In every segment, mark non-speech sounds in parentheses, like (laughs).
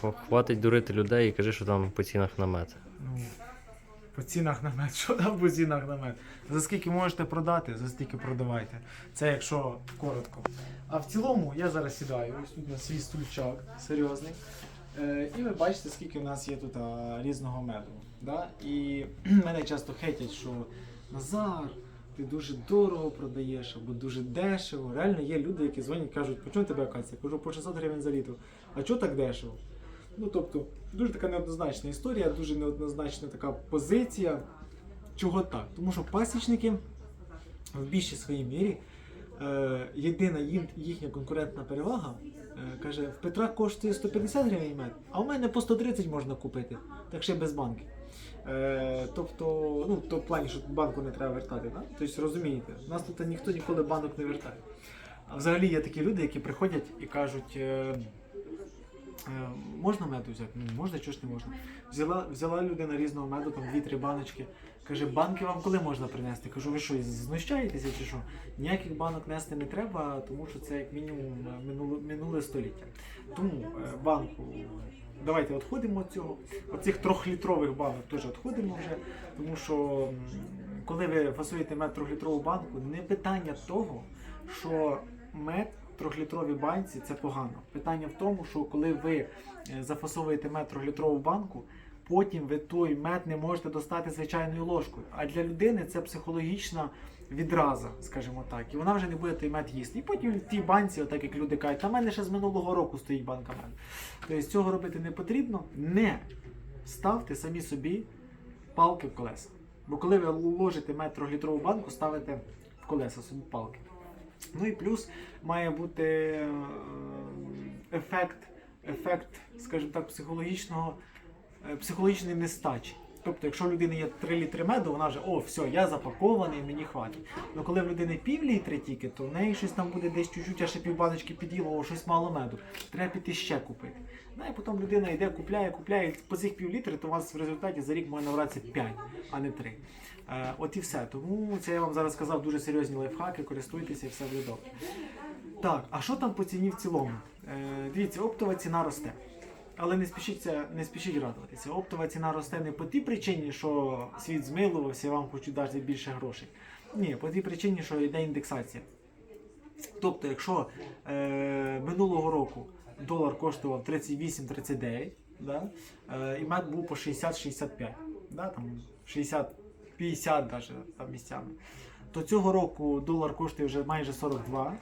Хватить дурити людей і кажи, що там по цінах на мед. Ну, по цінах на мед. (laughs) Що там по цінах на мед? За скільки можете продати, за стільки продавайте. Це якщо коротко. А в цілому я зараз сідаю, ось тут на свій стульчак серйозний. Е, і ви бачите, скільки в нас є тут а, різного меду. Да? І (clears throat) мене часто хейтять, що Назар, ти дуже дорого продаєш або дуже дешево. Реально є люди, які дзвонять кажуть, по чому тебе акація? Кажу, по 600 гривень за літр. А чого так дешево? Ну тобто, дуже така неоднозначна історія, дуже неоднозначна така позиція. Чого так? Тому що пасічники в більшій своїй мірі е, єдина їхня конкурентна перевага е, каже, в Петра коштує 150 гривень мед, а у мене по 130 можна купити, так ще без банки. Е, тобто, ну, то в плані, що банку не треба вертати, да? тобто розумієте, у нас тут ніхто ніколи банок не вертає. А взагалі є такі люди, які приходять і кажуть. Е, Можна меду взяти? Ну, можна, чого ж не можна. Взяла, взяла людина різного меду, там 2-3 баночки. Каже, банки вам коли можна принести? Кажу, ви що, знущаєтеся чи що? Ніяких банок нести не треба, тому що це як мінімум минуле, минуле століття. Тому е, банку. Давайте відходимо від цього. Оцих трьохлітрових банок теж відходимо вже. Тому що коли ви фасуєте мед трьохлітрову банку, не питання того, що мед трьохлітровій банці це погано. Питання в тому, що коли ви е, зафасовуєте мед трьохлітрову банку, потім ви той мед не можете достати звичайною ложкою. А для людини це психологічна відраза, скажімо так. І вона вже не буде той мед їсти. І потім в тій банці, отак як люди кажуть, та в мене ще з минулого року стоїть банка меду. Тобто цього робити не потрібно. Не ставте самі собі палки в колеса. Бо коли ви ложите мед трьохлітрову банку, ставите в колеса собі палки. Ну і плюс має бути е, ефект, ефект, скажімо так, психологічного, е, психологічної нестачі. Тобто, якщо в людини є 3 літри меду, вона вже о, все, я запакований, мені хватить. Ну коли в людини пів літри тільки, то в неї щось там буде десь чуть-чуть, а ще півбаночки під'їло, о, щось мало меду. Треба піти ще купити. Ну і потім людина йде, купляє, купляє, і по цих пів літри, то у вас в результаті за рік може набратися 5, а не 3. Е, от і все. Тому це я вам зараз сказав дуже серйозні лайфхаки, користуйтеся і все буде добре. Так, а що там по ціні в цілому? Е, дивіться, оптова ціна росте. Але не спішіться, не спішіть радуватися. Оптова ціна росте не по тій причині, що світ змилувався, вам хочуть дати більше грошей. Ні, по тій причині, що йде індексація. Тобто, якщо е, минулого року долар коштував 38-39, да, е, і мед був по 60-65, да, там 60-50 навіть там місцями, то цього року долар коштує вже майже 42,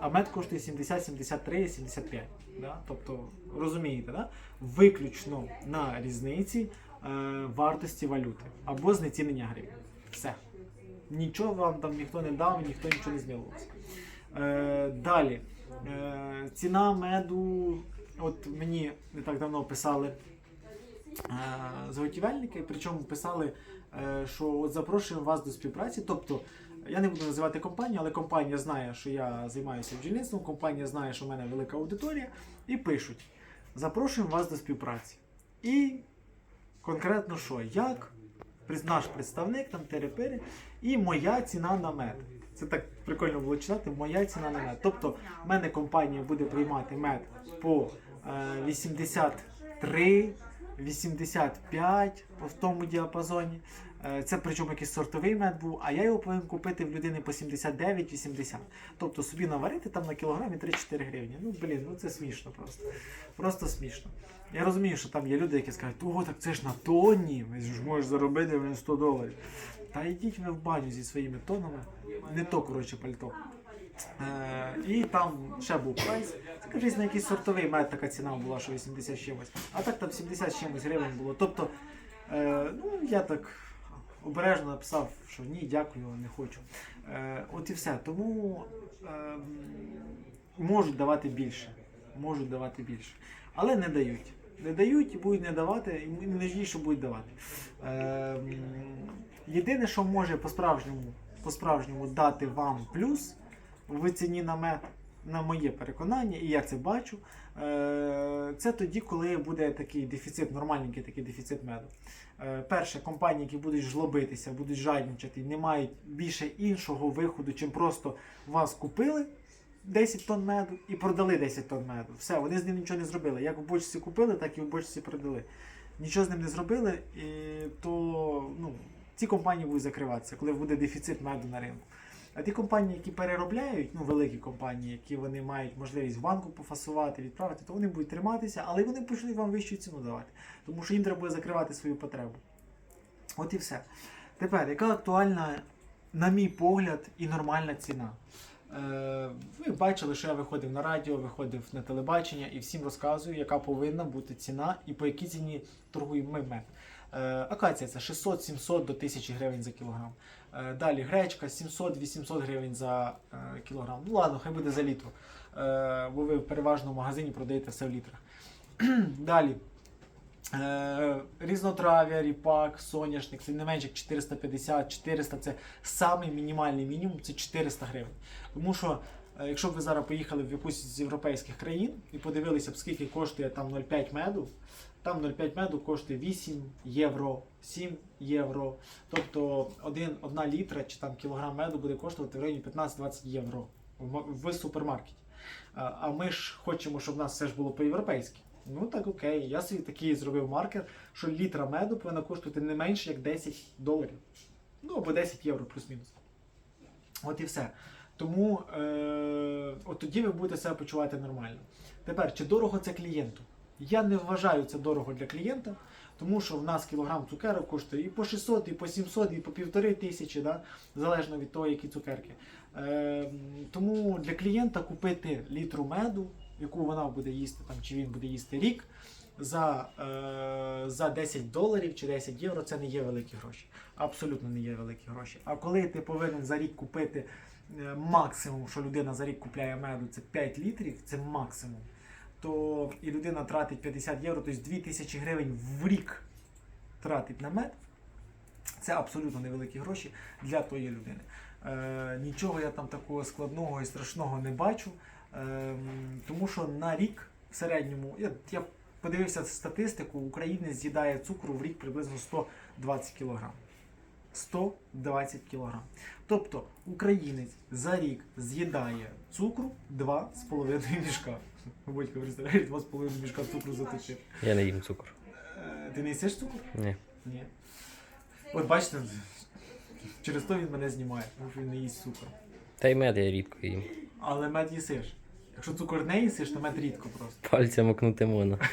а мед коштує 70, 73, 75. Да? Тобто, розумієте, да? виключно на різниці е, вартості валюти або знецінення гривень. Все. Нічого вам там ніхто не дав, ніхто нічого не змінилося. Е, далі. Е, ціна меду, от мені не так давно писали е, заготівельники, причому писали, е, що от запрошуємо вас до співпраці. Тобто, я не буду називати компанію, але компанія знає, що я займаюся бджільництвом, компанія знає, що в мене велика аудиторія, і пишуть: запрошуємо вас до співпраці. І конкретно що, як наш представник, там терепери, і моя ціна на мед. Це так прикольно було читати, моя ціна на мед. Тобто, в мене компанія буде приймати мед по е, 83, 85 в тому діапазоні. Е, Це причому якийсь сортовий мед був, а я його повинен купити в людини по 79-80. Тобто собі наварити там на кілограмі 3-4 гривні. Ну блін, ну це смішно просто. Просто смішно. Я розумію, що там є люди, які скажуть, о, так це ж на тонні, ви ж можеш заробити блін, 100 доларів. Та йдіть ви в баню зі своїми тонами. Не то, коротше, пальто. Е, і там ще був прайс. Це кажись, на якийсь сортовий мед така ціна була, що 80 з чимось. А так там 70 чимось гривень було. Тобто, е, ну я так обережно написав, що ні, дякую, не хочу. Е, от і все. Тому е, можуть давати більше. Можуть давати більше. Але не дають. Не дають і будуть не давати, і не що будуть давати. Е, єдине, що може по-справжньому, по-справжньому дати вам плюс в ціні на мед, на моє переконання, і я це бачу, е, це тоді, коли буде такий дефіцит, нормальненький такий дефіцит меду. Е, Перше, компанії, які будуть жлобитися, будуть жадничати, не мають більше іншого виходу, чим просто вас купили, 10 тонн меду і продали 10 тонн меду. Все, вони з ним нічого не зробили. Як в бочці купили, так і в бочці продали. Нічого з ним не зробили, і то ну, ці компанії будуть закриватися, коли буде дефіцит меду на ринку. А ті компанії, які переробляють, ну великі компанії, які вони мають можливість банку пофасувати, відправити, то вони будуть триматися, але вони почнуть вам вищу ціну давати. Тому що їм треба буде закривати свою потребу. От і все. Тепер, яка актуальна, на мій погляд, і нормальна ціна? Е, ви бачили, що я виходив на радіо, виходив на телебачення і всім розказую, яка повинна бути ціна і по якій ціні торгуємо ми. Е, акація це 600-700 до 1000 гривень за кілограм. Е, далі гречка 700-800 гривень за е, кілограм. Ну ладно, хай буде за літр. Бо ви переважно в магазині продаєте все в літрах. (clears throat) Далі. Різнотрав'я, ріпак, соняшник, це не менше як 450-400 це самий мінімальний мінімум, це 400 гривень. Тому що, якщо б ви зараз поїхали в якусь з європейських країн і подивилися б, скільки коштує там 0,5 меду, там 0,5 меду коштує 8 євро, 7 євро. Тобто один, одна літра чи там кілограм меду буде коштувати в районі 15-20 євро в, супермаркеті. А ми ж хочемо, щоб в нас все ж було по-європейськи. Ну так окей, я собі такий зробив маркер, що літра меду повинна коштувати не менше як 10 доларів. Ну або 10 євро плюс-мінус. От і все. Тому е, от тоді ви будете себе почувати нормально. Тепер, чи дорого це клієнту? Я не вважаю це дорого для клієнта, тому що в нас кілограм цукерок коштує і по 600, і по 700, і по півтори тисячі, да? залежно від того, які цукерки. Е, тому для клієнта купити літру меду, яку вона буде їсти, там, чи він буде їсти рік, за, е, за 10 доларів чи 10 євро це не є великі гроші. Абсолютно не є великі гроші. А коли ти повинен за рік купити максимум, що людина за рік купляє меду, це 5 літрів, це максимум. То і людина тратить 50 євро, тобто 2000 гривень в рік тратить на мед. Це абсолютно невеликі гроші для тої людини. Е, нічого я там такого складного і страшного не бачу. Е, тому що на рік в середньому, я, я подивився статистику, українець з'їдає цукру в рік приблизно 120 кг. 120 кг. Тобто українець за рік з'їдає цукру 2,5 мішка. Батько, представляєш, 2,5 мішка цукру заточив. Я не їм цукор. Е, Ти не їсиш цукор? Ні. Ні. От бачите, через то він мене знімає, тому що він не їсть цукор. Та й мед я рідко їм. Але мед їсиш. Якщо цукор не їсиш, то мед рідко просто. Пальцем окнути можна. (laughs)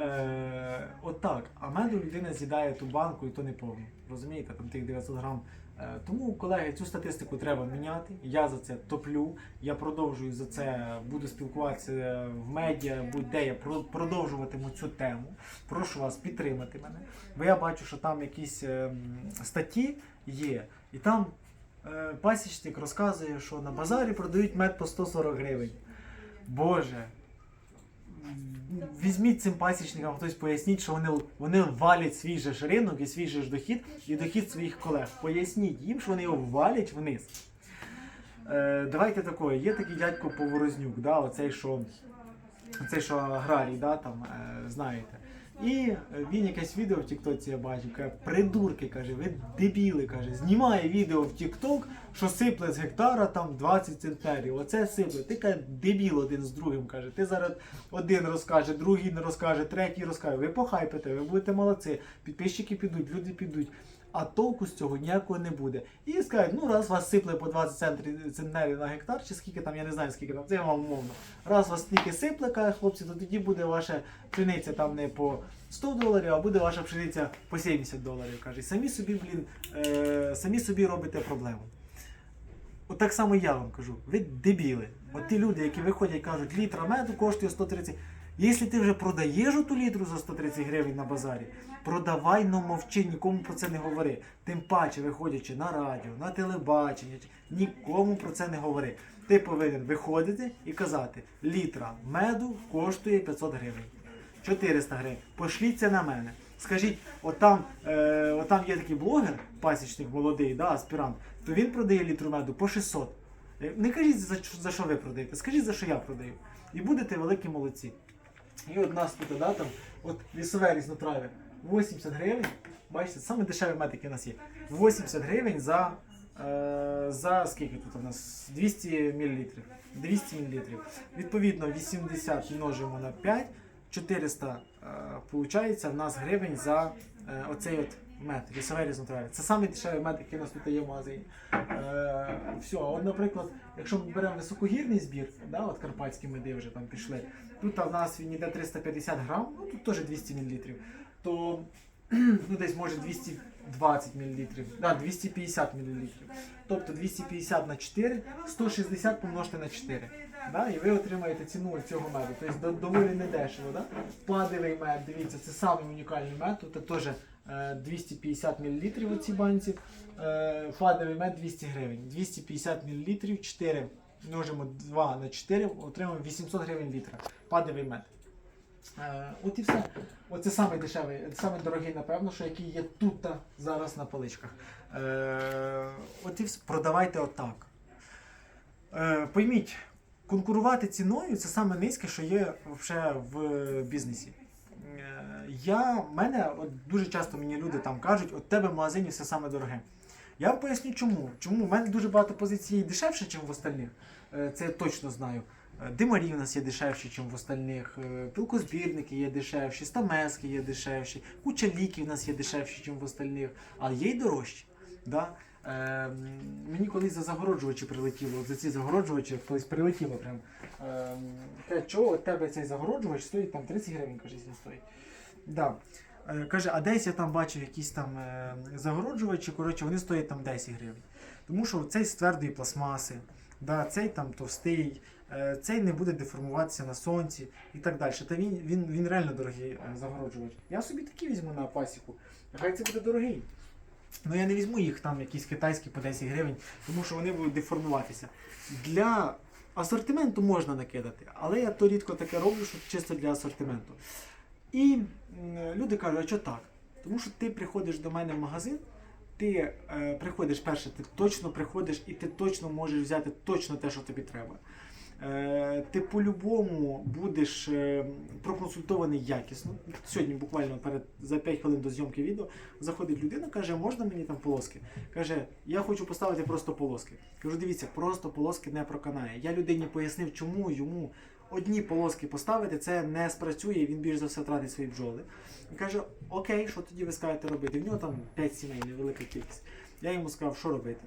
Е, от так. А меду людина з'їдає ту банку і то не повну. Розумієте, там тих 900 грам. Е, тому, колеги, цю статистику треба міняти. Я за це топлю. Я продовжую за це, буду спілкуватися в медіа, будь-де я про- продовжуватиму цю тему. Прошу вас підтримати мене. Бо я бачу, що там якісь ем, статті є, і там пасічник розказує, що на базарі продають мед по 140 гривень. Боже. Візьміть цим пасічникам хтось поясніть, що вони, вони валять свій же ж ринок і свій же ж дохід і дохід своїх колег. Поясніть їм, що вони його валять вниз. Е, давайте такое. Є такий дядько Поворознюк, да, оцей, що, оцей, що аграрій, да, там, е, знаєте. І він якесь відео в Тіктоці я бачив, каже, придурки, каже, ви дебіли, каже, знімає відео в Тікток, що сипле з гектара там 20 центнерів. Оце сипле. Ти каже, дебіл один з другим каже. Ти зараз один розкаже, другий не розкаже, третій розкаже. Ви похайпите, ви будете молодці. Підписчики підуть, люди підуть. А толку з цього ніякого не буде. І скажуть, ну раз вас сипле по 20 центрів- центнерів на гектар, чи скільки там, я не знаю скільки там, це я вам умовно. Раз вас стільки сипле, каже хлопці, то тоді буде ваша пшениця там не по 100 доларів, а буде ваша пшениця по 70 доларів. Каже, самі собі, блін, е, самі собі робите проблему. От так само я вам кажу, ви дебіли. От ті люди, які виходять кажуть, літра меду коштує 130. Якщо ти вже продаєш ту літру за 130 гривень на базарі, продавай, но мовчи, нікому про це не говори. Тим паче, виходячи на радіо, на телебачення, нікому про це не говори. Ти повинен виходити і казати, літра меду коштує 500 гривень. 400 гривень. Пошліться на мене. Скажіть, отам, е, отам є такий блогер, пасічник молодий, да, аспірант, то він продає літру меду по 600. Е, Не кажіть, за, за що ви продаєте, скажіть, за що я продаю. І будете великі молодці. І от нас тут, да, там, от лісове різнотрав'я, 80 гривень. Бачите, саме дешеві мед, який у нас є. 80 гривень за Е, за скільки тут у нас? 200 мл. 200 мл. Відповідно, 80 множимо на 5, 400 е, виходить, в нас гривень за е, оцей от мед, лісовий різнотрав'я. Це самий дешевий мед, який у нас тут є в магазині. Е, все, от, наприклад, якщо ми беремо високогірний збір, да, от карпатські меди вже там пішли, тут в нас він йде 350 грам, ну тут теж 200 мл, то (clears throat) ну, десь може 220 мл, да, 250 мл. Тобто 250 на 4, 160 помножити на 4. Да? І ви отримаєте ціну цього меду. Тобто доволі недешево. Да? Падевий мед, дивіться, це самий унікальний мед. Тут теж 250 мл у цій банці. Е, Фадовий мед 200 гривень. 250 мл, 4 множимо 2 на 4, отримуємо 800 гривень літра. Падевий мед. Е, От і все. Оце самий дешевий, самий дорогий, напевно, що який є тут та зараз на поличках. Е, От і все. Продавайте отак. Е, Пойміть, конкурувати ціною це саме низьке, що є в бізнесі. Я, мене от дуже часто мені люди там кажуть, от тебе в магазині все саме дороге. Я вам поясню чому. Чому? У мене дуже багато позицій дешевше, ніж в остальних. Е, Це я точно знаю. Е, Димарі в нас є дешевші, ніж в остальних. е, Пілкозбірники є дешевші, стамески є дешевші, куча ліків в нас є дешевші, ніж в остальних, а є й дорожчі. Да? Е, мені колись за загороджувачі прилетіло, от за ці загороджувачі колись прилетіло прям. Е, чого у тебе цей загороджувач стоїть там 30 гривень, каже, він стоїть. Да. Е, Каже, а десь я там бачив якісь там е, загороджувачі, коротше, вони стоять там 10 гривень. Тому що цей з твердої пластмаси, да, цей там товстий, е, цей не буде деформуватися на сонці і так далі. Та він, він, він реально дорогий е, загороджувач. Я собі такий візьму на пасіку. Нехай це буде дорогий. Ну я не візьму їх там якісь китайські по 10 гривень, тому що вони будуть деформуватися. Для асортименту можна накидати, але я то рідко таке роблю, що чисто для асортименту. І люди кажуть, а що так? Тому що ти приходиш до мене в магазин, ти е, приходиш перше, ти точно приходиш і ти точно можеш взяти точно те, що тобі треба. Е, ти по-любому будеш е, проконсультований якісно. Сьогодні буквально перед за 5 хвилин до зйомки відео заходить людина, каже, можна мені там полоски? Каже, я хочу поставити просто полоски. Кажу, дивіться, просто полоски не проканає. Я людині пояснив, чому йому одні полоски поставити, це не спрацює, він більш за все втратить свої бджоли. І каже, окей, що тоді ви скажете робити? В нього там 5 сімей, невелика кількість. Я йому сказав, що робити.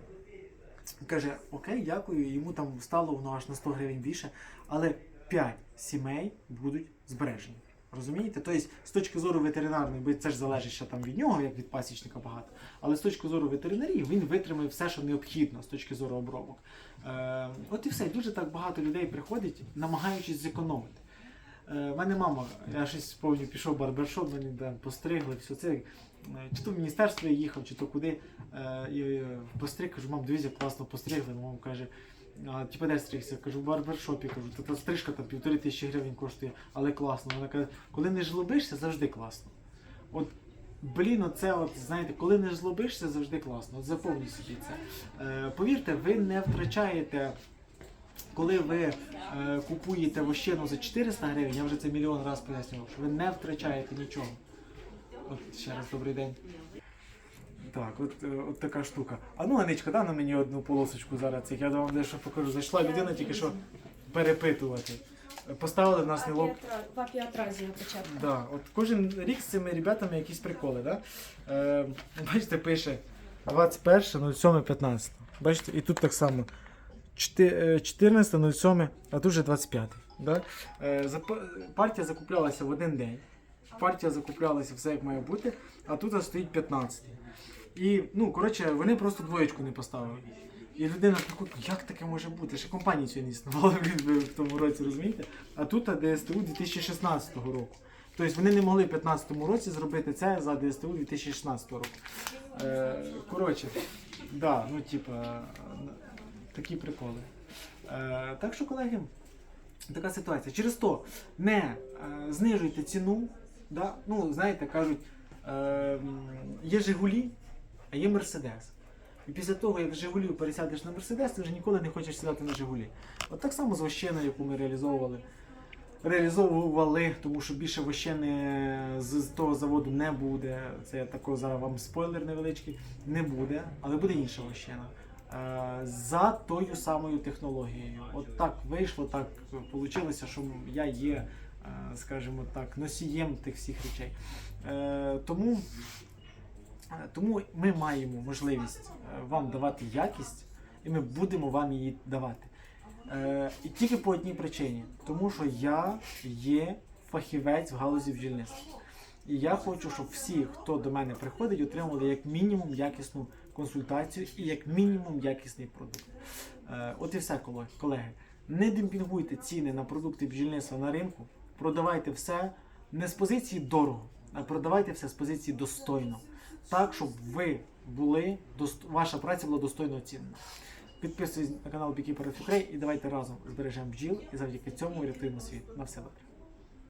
Каже, окей, дякую, йому там стало воно аж на 100 гривень більше, але 5 сімей будуть збережені. Розумієте? Тобто, з точки зору ветеринарної, бо це ж залежить ще там від нього, як від пасічника багато. Але з точки зору ветеринарії він витримає все, що необхідно з точки зору обробок. Е, от і все. Дуже так багато людей приходить, намагаючись зекономити. Е, мене мама, я щось повністю пішов в барбершоп, мені там постригли, все це. е, Чи то в міністерство я їхав, чи то куди. Е, е, постриг, кажу, мам, дивись, як класно постригли. Мама каже, а, типу, де стригся? Кажу, в барбершопі, кажу, та та стрижка там півтори тисячі гривень коштує, але класно. Вона каже, коли не жлобишся, завжди класно. От, блін, оце, от, знаєте, коли не жлобишся, завжди класно. От заповніть собі це. Е, повірте, ви не втрачаєте. Коли ви е, купуєте вощину за 400 гривень, я вже це мільйон разів пояснював, що ви не втрачаєте нічого. От ще раз добрий день. Так, от, е, от така штука. А ну, Аничка, дай на мені одну полосочку зараз. Я вам дещо покажу. Зайшла людина тільки що перепитувати. Поставили в нас не лоб. В апіатразія початку. Да, от кожен рік з цими ребятами якісь приколи, да? Е, бачите, пише 21.07.15. Бачите, і тут так само. Е, 14.07, а тут вже 25. Да? Е, зап- партія закуплялася в один день. Партія закуплялася все як має бути, а тут стоїть 15. І, ну, коротше, вони просто двоєчку не поставили. І людина така, як таке може бути? Ще компанії цієї не існувало (laughs) в тому році, розумієте? А тут ДСТУ 2016 року. Тобто вони не могли в 2015 році зробити це за ДСТУ 2016 року. Е, коротше, да, ну типа, такі приколи. Е, так що, колеги, така ситуація. Через то не е, знижуйте ціну. Да? Ну, знаєте, кажуть, е, є Жигулі, а є Мерседес. І після того, як з пересядеш на Мерседес, ти вже ніколи не хочеш сідати на Жигулі. От так само з вощиною, яку ми реалізовували. Реалізовували, тому що більше вощини з, того заводу не буде. Це я такий зараз вам спойлер невеличкий. Не буде, але буде інша вощина. за тою самою технологією. От так вийшло, так вийшло, що я є, е, скажімо так, носієм тих всіх речей. Е, Тому, тому ми маємо можливість е, вам давати якість, і ми будемо вам її давати. Е, І тільки по одній причині, тому що я є фахівець в галузі бджільництва. І я хочу, щоб всі, хто до мене приходить, отримали як мінімум якісну консультацію і як мінімум якісний продукт. Е, От і все, коле- колеги. Не демпінгуйте ціни на продукти бджільництва на ринку, продавайте все не з позиції дорого, а продавайте все з позиції достойно. Так, щоб ви були, ваша праця була достойно оцінена. Підписуйтесь на канал of Ukraine і давайте разом збережемо бджіл і завдяки цьому рятуємо світ. На все добре.